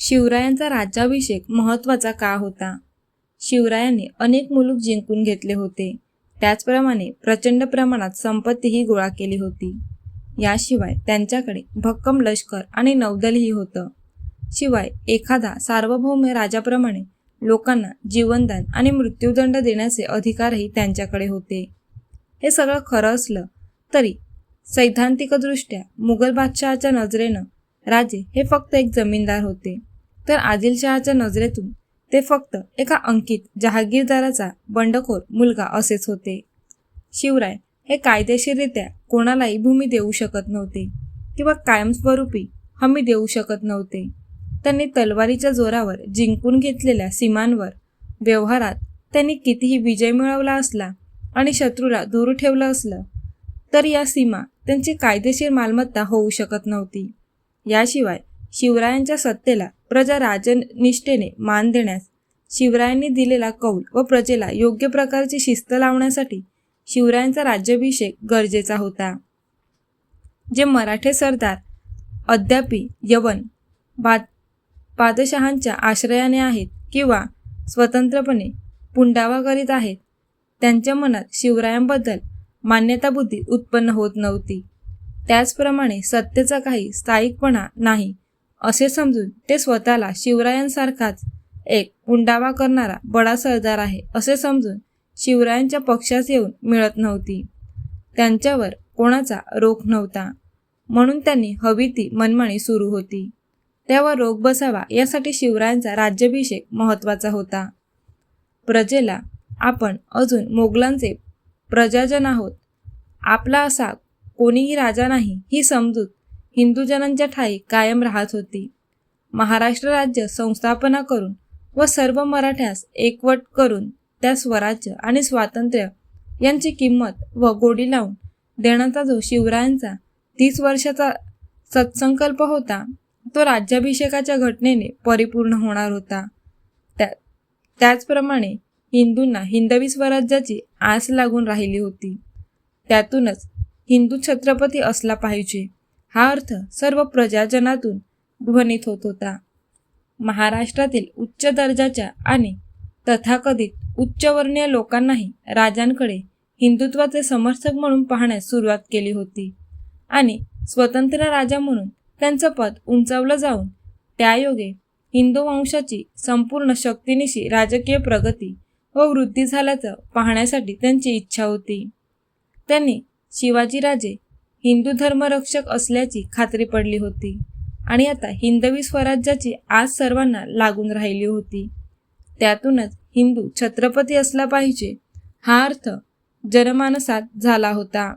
शिवरायांचा राज्याभिषेक महत्त्वाचा का होता? शिवरायांनी अनेक मुलूक जिंकून घेतले होते. त्याचप्रमाणे प्रचंड प्रमाणात संपत्तीही गोळा केली होती. याशिवाय त्यांच्याकडे भक्कम लष्कर आणि नौदलही होतं. शिवाय एखादा सार्वभौम राजाप्रमाणे लोकांना जीवनदान आणि मृत्यूदंड देण्याचे अधिकारही त्यांच्याकडे होते. हे सगळं खरं असलं तरी सैद्धांतिकदृष्ट्या मुघल बादशहाच्या नजरेनं राजे हे फक्त एक जमीनदार होते. तर आदिलशहाच्या नजरेतून ते फक्त एका अंकित जहागीरदाराचा बंडखोर मुलगा असेच होते. शिवराय हे कायदेशीररित्या कोणालाही भूमी देऊ शकत नव्हते किंवा कायमस्वरूपी हमी देऊ शकत नव्हते. त्यांनी तलवारीच्या जोरावर जिंकून घेतलेल्या सीमांवर व्यवहारात त्यांनी कितीही विजय मिळवला असला आणि शत्रूला दूर ठेवलं असलं तर या सीमा त्यांची कायदेशीर मालमत्ता होऊ शकत नव्हती. याशिवाय शिवरायांच्या सत्तेला प्रजा राजनिष्ठेने मान देण्यास शिवरायांनी दिलेला कौल व प्रजेला योग्य प्रकारची शिस्त लावण्यासाठी शिवरायांचा राज्याभिषेक गरजेचा होता. जे मराठे सरदार अद्यापी यवन बाद पादशहांच्या आश्रयाने आहेत किंवा स्वतंत्रपणे पुंडावा करीत आहेत त्यांच्या मनात शिवरायांबद्दल मान्यताबुद्धी उत्पन्न होत नव्हती. त्याचप्रमाणे सत्तेचा काही स्थायिकपणा नाही असे समजून ते स्वतःला शिवरायांसारखाच एक उंडावा करणारा बडा सरदार आहे असे समजून शिवरायांच्या पक्षास येऊन मिळत नव्हती. त्यांच्यावर कोणाचा रोख नव्हता. म्हणून त्यांनी हवी ती मनमाणी सुरू होती. त्यावर रोग बसावा यासाठी शिवरायांचा राज्याभिषेक महत्त्वाचा होता. प्रजेला आपण अजून मोगलांचे प्रजाजन आहोत आपला असा कोणीही राजा नाही ही समजूत. हिंदुजनांच्या ठाई कायम राहत होती. महाराष्ट्र राज्य संस्थापना करून व सर्व मराठ्यास एकवट करून त्या स्वराज्य आणि स्वातंत्र्य यांची किंमत व गोडी लावून देण्याचा जो शिवरायांचा तीस वर्षाचा सत्संकल्प होता तो राज्याभिषेकाच्या घटनेने परिपूर्ण होणार होता. त्या त्याचप्रमाणे हिंदूंना हिंदवी स्वराज्याची आस लागून राहिली होती. त्यातूनच हिंदू छत्रपती असला पाहिजे. हा अर्थ सर्व प्रजाजनातून ध्वनित होत होता. महाराष्ट्रातील उच्च दर्जाच्या आणि तथाकथित उच्चवर्णीय लोकांनाही राजांकडे हिंदुत्वाचे समर्थक म्हणून पाहण्यास सुरुवात केली होती. आणि स्वतंत्र राजा म्हणून त्यांचं पद उंचावलं जाऊन त्यायोगे हिंदू वंशाची संपूर्ण शक्तीनिशी राजकीय प्रगती व वृद्धी झाल्याचं पाहण्यासाठी त्यांची इच्छा होती. त्यांनी शिवाजीराजे हिंदू धर्मरक्षक असल्याची खात्री पडली होती. आणि आता हिंदवी स्वराज्याची आज सर्वांना लागून राहिली होती. त्यातूनच हिंदू छत्रपती असला पाहिजे हा अर्थ जनमानसात झाला होता.